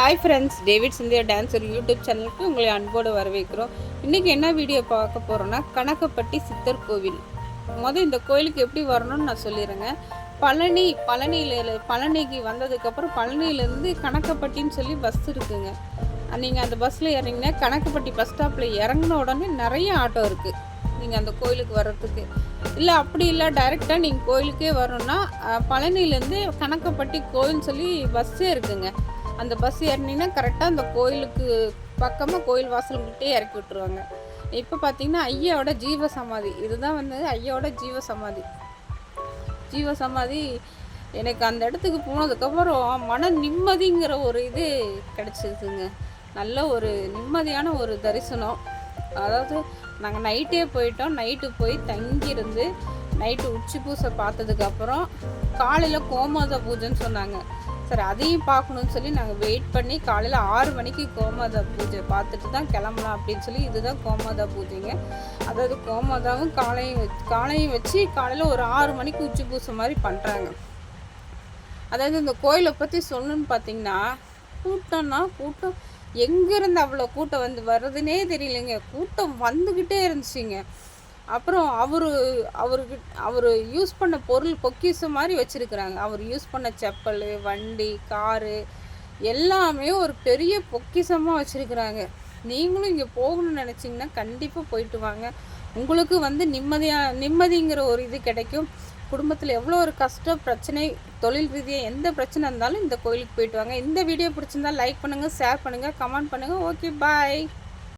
Hi friends David Cynthia dancer YouTube சேனலுக்கு உங்களை அன்போடு வரவேற்கிறோம். இன்றைக்கி என்ன வீடியோ பார்க்க போகிறோன்னா கணக்கப்பட்டி சித்தர் கோவில். மொதல் இந்த கோயிலுக்கு எப்படி வரணும்னு நான் சொல்லிடுறேங்க. பழனி பழனியில் பழனிக்கு வந்ததுக்கப்புறம் பழனியிலேருந்து கணக்கப்பட்டின்னு சொல்லி பஸ் இருக்குங்க. நீங்கள் அந்த பஸ்ஸில் இறங்கினா கணக்கப்பட்டி பஸ் ஸ்டாப்பில் இறங்கின உடனே நிறைய ஆட்டோ இருக்குது நீங்கள் அந்த கோயிலுக்கு வர்றதுக்கு. இல்லை அப்படி இல்லை டைரெக்டாக நீங்கள் கோயிலுக்கே வரணும்னா அஹ், பழனியிலேருந்து கணக்கப்பட்டி கோயில்னு சொல்லி பஸ்ஸே இருக்குங்க. அந்த பஸ் ஏறினீங்கன்னா கரெக்டாக அந்த கோயிலுக்கு பக்கமாக கோயில் வாசல்கிட்டே இறக்கி விட்டுருவாங்க. இப்போ பார்த்தீங்கன்னா ஐயாவோட ஜீவ சமாதி. இதுதான் வந்து ஐயாவோட ஜீவ சமாதி. ஜீவ சமாதி எனக்கு அந்த இடத்துக்கு போனதுக்கப்புறம் மன நிம்மதிங்கிற ஒரு இது கிடச்சிதுங்க. நல்ல ஒரு நிம்மதியான ஒரு தரிசனம். அதாவது நாங்கள் நைட்டே போயிட்டோம். நைட்டு போய் தங்கியிருந்து நைட்டு உச்சி பூசை பார்த்ததுக்கப்புறம் காலையில் கோமாதா பூஜைன்னு சொன்னாங்க. சரி அதையும் பார்க்கணும்னு சொல்லி நாங்கள் வெயிட் பண்ணி காலையில் ஆறு மணிக்கு கோமாதா பூஜை பார்த்துட்டு தான் கிளம்பலாம் அப்படின்னு சொல்லி இதுதான் கோமாதா பூஜைங்க. அதாவது கோமாதாவும் காலையும் காலையும் வச்சு காலையில் ஒரு ஆறு மணிக்கு உச்சி பூசை மாதிரி பண்ணுறாங்க அதாவது இந்த கோயிலை பற்றி சொல்லணும்னு பார்த்தீங்கன்னா கூட்டம்னா கூட்டம். எங்கேருந்து அவ்வளோ கூட்டம் வந்து வர்றதுனே தெரியலைங்க. கூட்டம் வந்துக்கிட்டே இருந்துச்சுங்க. அப்புறம் அவர் அவருக்கு அவர் யூஸ் பண்ண பொருள் பொக்கிஷம் மாதிரி வச்சுருக்குறாங்க. அவர் யூஸ் பண்ண செப்பல் வண்டி காரு எல்லாமே ஒரு பெரிய பொக்கிஷமாக வச்சுருக்குறாங்க. நீங்களும் இங்கே போகணும்னு நினச்சிங்கன்னா கண்டிப்பாக போயிட்டு வாங்க. உங்களுக்கு வந்து நிம்மதியாக நிம்மதிங்கிற ஒரு இது கிடைக்கும். குடும்பத்தில் எவ்வளோ ஒரு கஷ்டம் பிரச்சனை தொழில் ரீதியாக எந்த பிரச்சனை இருந்தாலும் இந்த கோயிலுக்கு போயிட்டு வாங்க. இந்த வீடியோ பிடிச்சிருந்தா லைக் பண்ணுங்கள் ஷேர் பண்ணுங்கள் கமெண்ட் பண்ணுங்கள் ஓகே பாய்